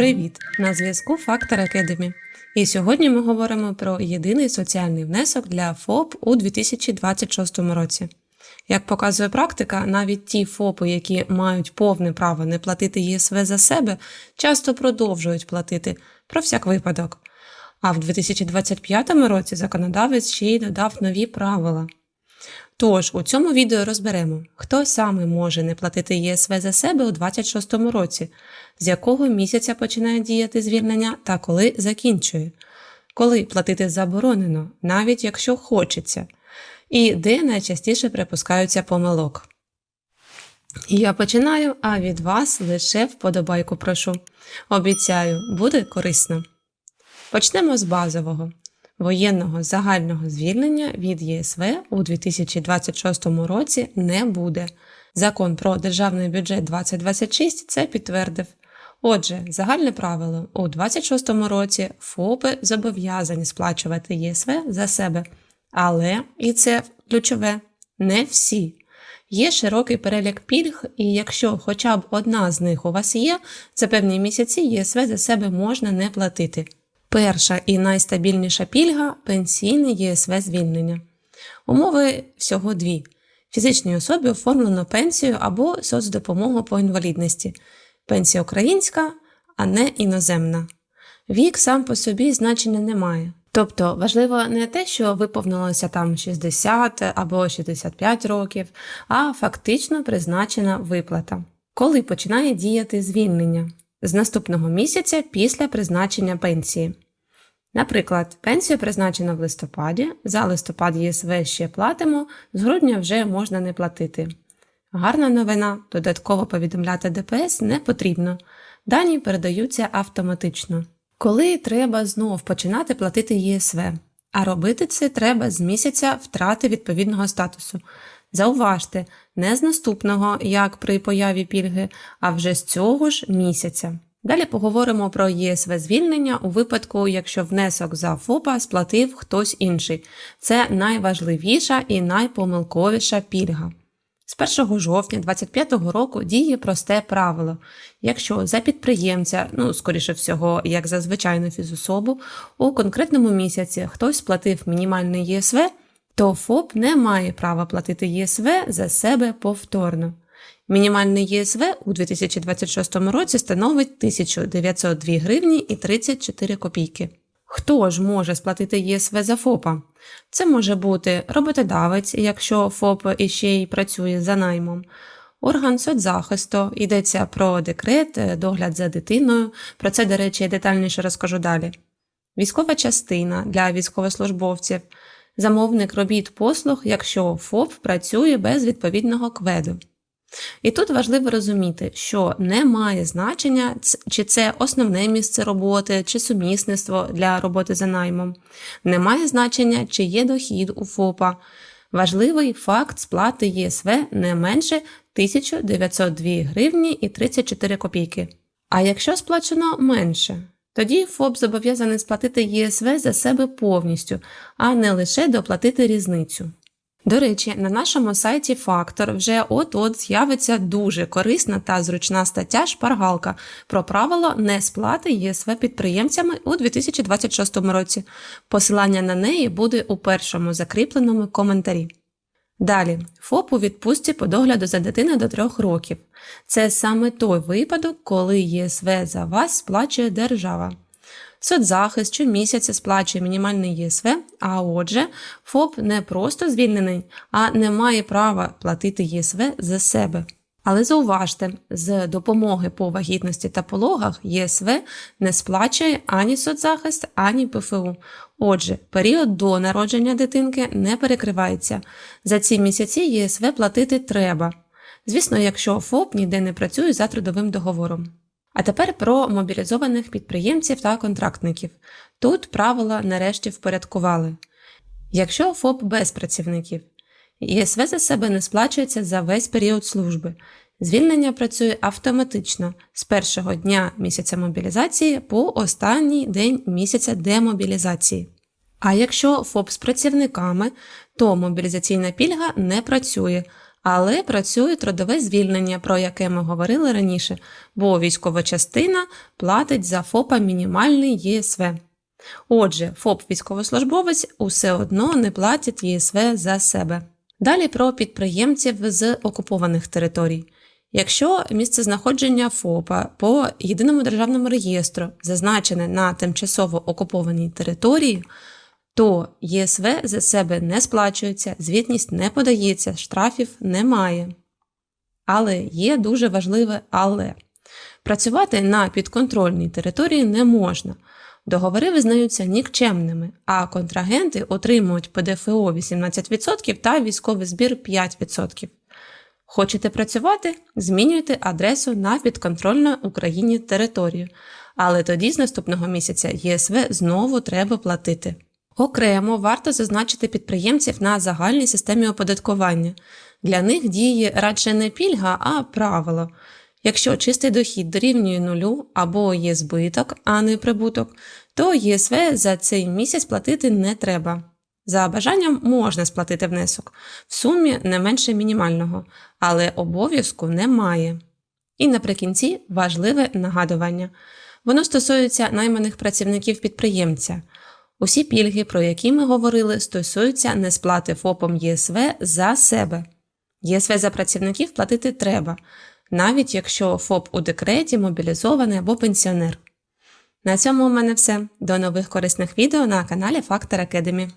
Привіт! На зв'язку Фактор Academy. І сьогодні ми говоримо про єдиний соціальний внесок для ФОП у 2026 році. Як показує практика, навіть ті ФОПи, які мають повне право не платити ЄСВ за себе, часто продовжують платити про всяк випадок. А в 2025 році законодавець ще й додав нові правила. Тож у цьому відео розберемо, хто саме може не платити ЄСВ за себе у 2026 році, з якого місяця починає діяти звільнення та коли закінчує, коли платити заборонено, навіть якщо хочеться, і де найчастіше припускаються помилок. Я починаю, а від вас лише вподобайку прошу. Обіцяю, буде корисно. Почнемо з базового воєнного загального звільнення від ЄСВ у 2026 році не буде. Закон про державний бюджет 2026 це підтвердив. Отже, загальне правило у 2026 році ФОПи зобов'язані сплачувати ЄСВ за себе. Але, і це ключове, не всі. Є широкий перелік пільг, і якщо хоча б одна з них у вас є, за певні місяці ЄСВ за себе можна не платити. Перша і найстабільніша пільга пенсійне ЄСВ звільнення. Умови всього дві: фізичній особі оформлено пенсію або соцдопомогу по інвалідності. Пенсія українська, а не іноземна. Вік сам по собі значення не має. Тобто важливо не те, що виповнилося там 60 або 65 років, а фактично призначена виплата. Коли починає діяти звільнення? З наступного місяця після призначення пенсії. Наприклад, пенсію призначено в листопаді, за листопад ЄСВ ще платимо, з грудня вже можна не платити. Гарна новина, додатково повідомляти ДПС не потрібно. Дані передаються автоматично. Коли треба знов починати платити ЄСВ, а робити це треба з місяця втрати відповідного статусу. Зауважте, не з наступного, як при появі пільги, а вже з цього ж місяця. Далі поговоримо про ЄСВ звільнення у випадку, якщо внесок за ФОПа сплатив хтось інший. Це найважливіша і найпомилковіша пільга. З 1 жовтня 2025 року діє просте правило. Якщо за підприємця, ну, скоріше всього, як за звичайну фізособу, у конкретному місяці хтось сплатив мінімальний ЄСВ, то ФОП не має права платити ЄСВ за себе повторно. Мінімальний ЄСВ у 2026 році становить 1902 гривні і 34 копійки. Хто ж може сплатити ЄСВ за ФОПа? Це може бути роботодавець, якщо ФОП іще й працює за наймом, орган соцзахисту, йдеться про декрет, догляд за дитиною. Про це, до речі, я детальніше розкажу далі. Військова частина для військовослужбовців, замовник робіт послуг, якщо ФОП працює без відповідного кведу. І тут важливо розуміти, що не має значення, чи це основне місце роботи, чи сумісництво для роботи за наймом. Не має значення, чи є дохід у ФОПа. Важливий факт сплати ЄСВ не менше 1902 гривні і 34 копійки. А якщо сплачено менше, тоді ФОП зобов'язаний сплатити ЄСВ за себе повністю, а не лише доплатити різницю. До речі, на нашому сайті Фактор вже от-от з'явиться дуже корисна та зручна стаття шпаргалка про правила несплати ЄСВ підприємцями у 2026 році. Посилання на неї буде у першому закріпленому коментарі. Далі, ФОП у відпустці по догляду за дитиною до 3 років. Це саме той випадок, коли ЄСВ за вас сплачує держава. Соцзахист щомісяця сплачує мінімальний ЄСВ, а отже, ФОП не просто звільнений, а не має права платити ЄСВ за себе. Але зауважте, з допомоги по вагітності та пологах ЄСВ не сплачує ані соцзахист, ані ПФУ. Отже, період до народження дитинки не перекривається. За ці місяці ЄСВ платити треба. Звісно, якщо ФОП ніде не працює за трудовим договором. А тепер про мобілізованих підприємців та контрактників. Тут правила нарешті впорядкували. Якщо ФОП без працівників, ЄСВ за себе не сплачується за весь період служби. Звільнення працює автоматично з першого дня місяця мобілізації по останній день місяця демобілізації. А якщо ФОП з працівниками, то мобілізаційна пільга не працює, Але працює трудове звільнення, про яке ми говорили раніше, бо військова частина платить за ФОПа мінімальний ЄСВ. Отже, ФОП-військовослужбовець усе одно не платить ЄСВ за себе. Далі про підприємців з окупованих територій. Якщо місце знаходження ФОПа по єдиному державному реєстру зазначене на тимчасово окупованій території, то ЄСВ за себе не сплачується, звітність не подається, штрафів немає. Але є дуже важливе але. Працювати на підконтрольній території не можна. Договори визнаються нікчемними, а контрагенти отримують ПДФО 18% та військовий збір 5%. Хочете працювати? Змінюйте адресу на підконтрольну Україні територію, але тоді з наступного місяця ЄСВ знову треба платити. Окремо варто зазначити підприємців на загальній системі оподаткування. Для них діє радше не пільга, а правило. Якщо чистий дохід дорівнює нулю або є збиток, а не прибуток, то ЄСВ за цей місяць платити не треба. За бажанням можна сплатити внесок в сумі не менше мінімального, але обов'язку немає. І наприкінці важливе нагадування. Воно стосується найманих працівників підприємця. Усі пільги, про які ми говорили, стосуються несплати ФОПом ЄСВ за себе. ЄСВ за працівників платити треба, навіть якщо ФОП у декреті, мобілізований або пенсіонер. На цьому у мене все. До нових корисних відео на каналі Factor Academy.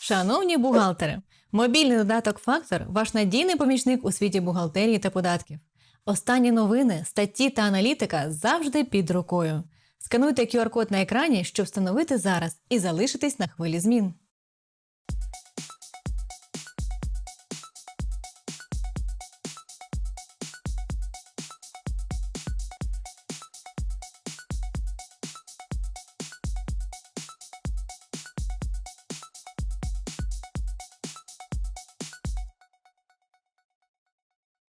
Шановні бухгалтери, мобільний додаток Фактор ваш надійний помічник у світі бухгалтерії та податків. Останні новини, статті та аналітика завжди під рукою. Скануйте QR-код на екрані, щоб встановити зараз і залишитись на хвилі змін.